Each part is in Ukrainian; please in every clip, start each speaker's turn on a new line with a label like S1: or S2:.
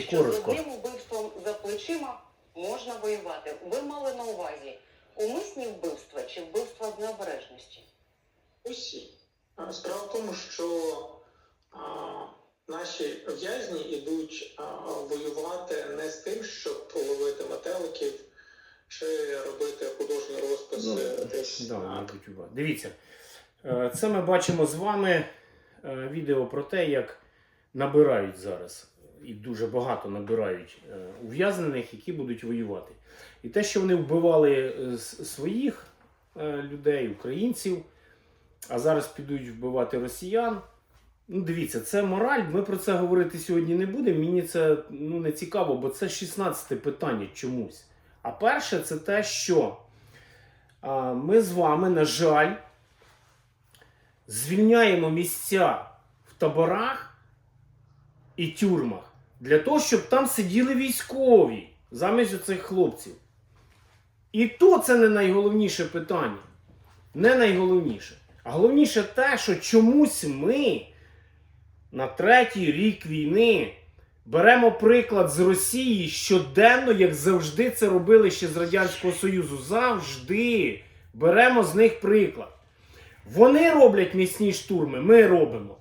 S1: що
S2: Коротко.
S1: з одним вбивством за плечима можна воювати. Ви мали на увазі умисні вбивства чи вбивства з необережності?
S3: Усі. Справа в тому, що а, наші в'язні йдуть а, воювати не з тим, щоб ловити метеликів чи робити художні розписи десь.
S2: Да,
S3: на-.
S2: Дивіться, е, це ми бачимо з вами е, відео про те, як набирають зараз. І дуже багато набирають е, ув'язнених, які будуть воювати. І те, що вони вбивали е, своїх е, людей, українців, а зараз підуть вбивати росіян. Ну, дивіться, це мораль. Ми про це говорити сьогодні не будемо. Мені це ну, не цікаво, бо це 16 питання чомусь. А перше, це те, що ми з вами, на жаль, звільняємо місця в таборах і тюрмах для того, щоб там сиділи військові замість оцих хлопців. І то це не найголовніше питання. Не найголовніше. А головніше те, що чомусь ми на третій рік війни беремо приклад з Росії щоденно, як завжди це робили ще з Радянського Союзу. Завжди беремо з них приклад. Вони роблять міцні штурми, ми робимо.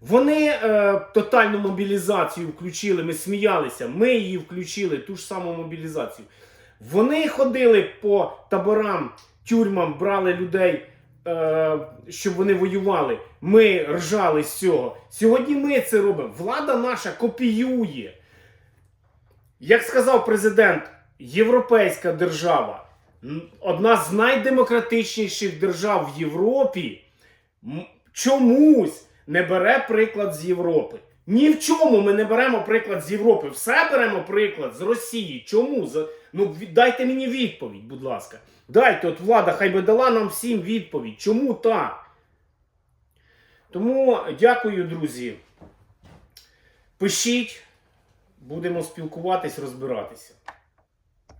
S2: Вони е, тотальну мобілізацію включили, ми сміялися, ми її включили, ту ж саму мобілізацію. Вони ходили по таборам, тюрмам, брали людей, е, щоб вони воювали. Ми ржали з цього. Сьогодні ми це робимо. Влада наша копіює. Як сказав президент, європейська держава, одна з найдемократичніших держав в Європі, чомусь не бере приклад з Європи. Ні в чому ми не беремо приклад з Європи. Все беремо приклад з Росії. Чому? Ну, дайте мені відповідь, будь ласка. Дайте, от влада, хай би дала нам всім відповідь. Чому так? Тому дякую, друзі. Пишіть, будемо спілкуватись, розбиратися.